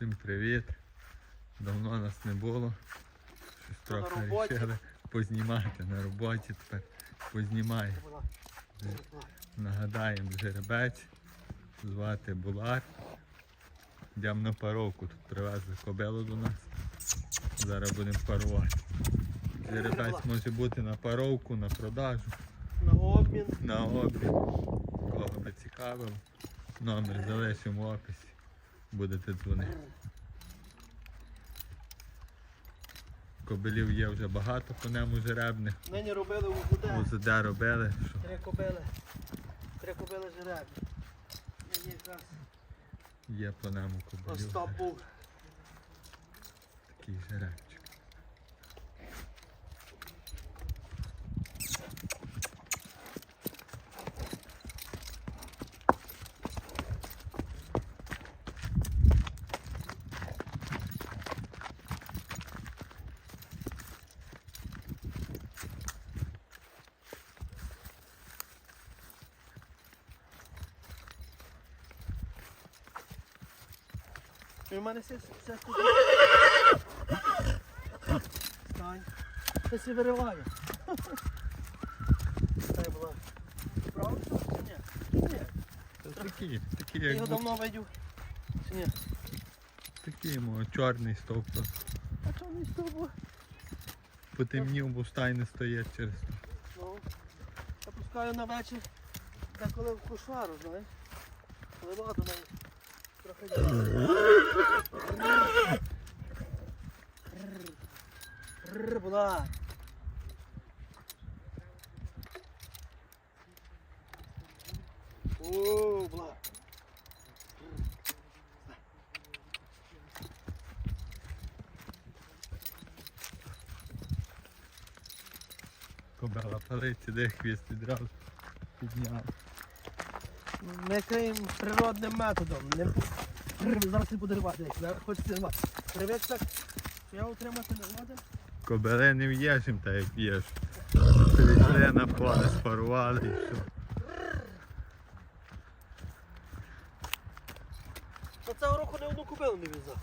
Всім привіт. Давно нас не було. Щось трохи вирішили познімати на роботі тепер познімаємо. Нагадаємо жеребець. Звати Булар. Йдемо на паровку. Тут привезли кобилу до нас. Зараз будемо парувати. Жеребець може бути на паровку, на продажу, На обмін. на обмін. Кого би цікавило. Номер залишимо в описі. Будете дзвонити. Кобилів є вже багато по ньому жеребних. Нині робили УЗД. УЗД робили, що Три кобили. Три кобили жеребні. Нині якраз є по ньому кобилів. Остап був. Такий жеребчик. І в мене все, тут. Стань. Це всі вириває. Дай була. Правда чи ні? Ні. Та Такі, такі Я як його давно видів. Чи ні? такі йому чорний стовп. А з тобою? Потемнів, бо стай не стоїть через. Ну, я пускаю на вечір, деколи в кошару, знаєш. Коли ладу навіть трохи є. Рррр, була. О, була. Кобила палить, іде хвіст відразу підняв. Ми криємо природним методом. Не... Зараз не буде рвати, я хочу рвати. Привик так, я утримати не згоден. Кобили не в'єшим, та як в'єш. Прийшли на поле, спарували і все. Та цього року не одну кобилу не в'язав.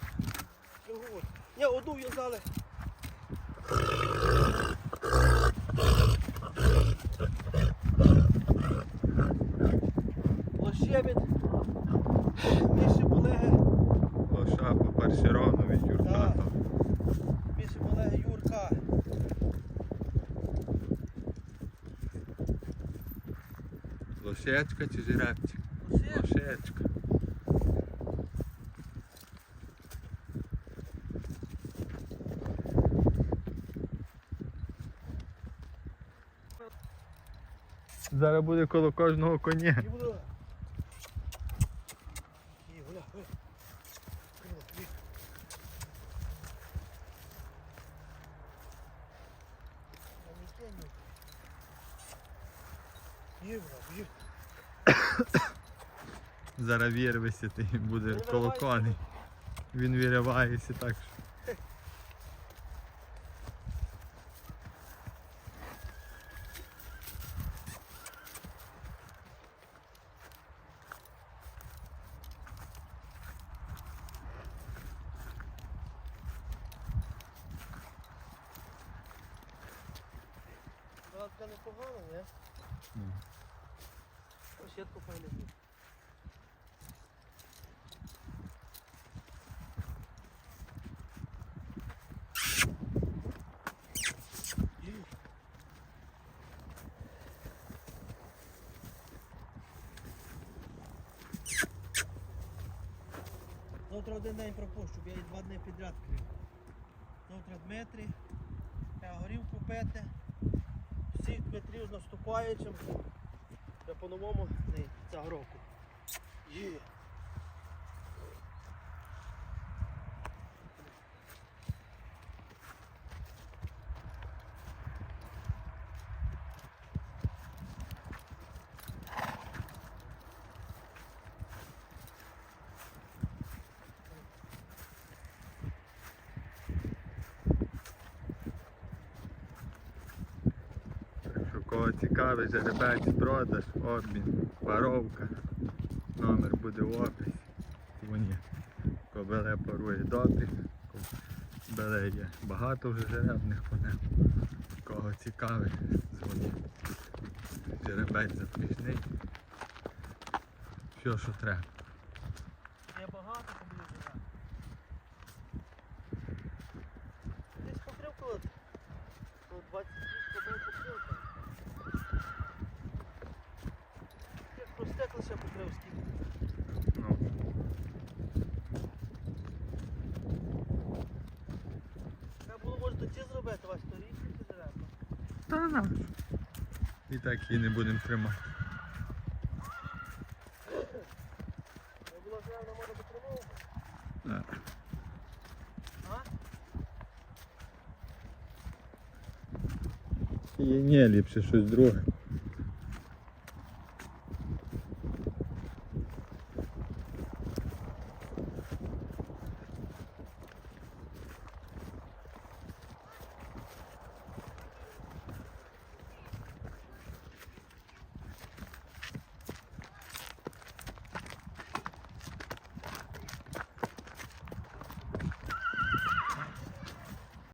Я говорю. Одну в'язали. Лошечка чи жеребчик? Зараз буде коло кожного коня. Є, бля. Зараз вірвися ти і буде Він коло виривається. Він виривається так. що Була така непогана, не? Сітку файно зробив. Завтра один день пропущу, я її два дні підряд крив. Завтра Дмитрій, я горівку пити, всіх Дмитрів з наступаючим. Я по-новому цього року. Є. Що цікавить, жеребець, продаж, обмін, паровка. Номер буде в описі. Дзвоніть. Кобеле парує добрі. Кобеле є багато вже жеребних коней. Кого цікавить, дзвоніть. Жеребець запріжний. Все, що треба. Є багато живе. Десь покривка от. 20 кобил покривка. Як простек лише покрив скільки. Ну, Треба було може тоді зробити, ваш торік тільки жереб. Наш. І так її не будемо тримати. Є ні, ліпше щось друге.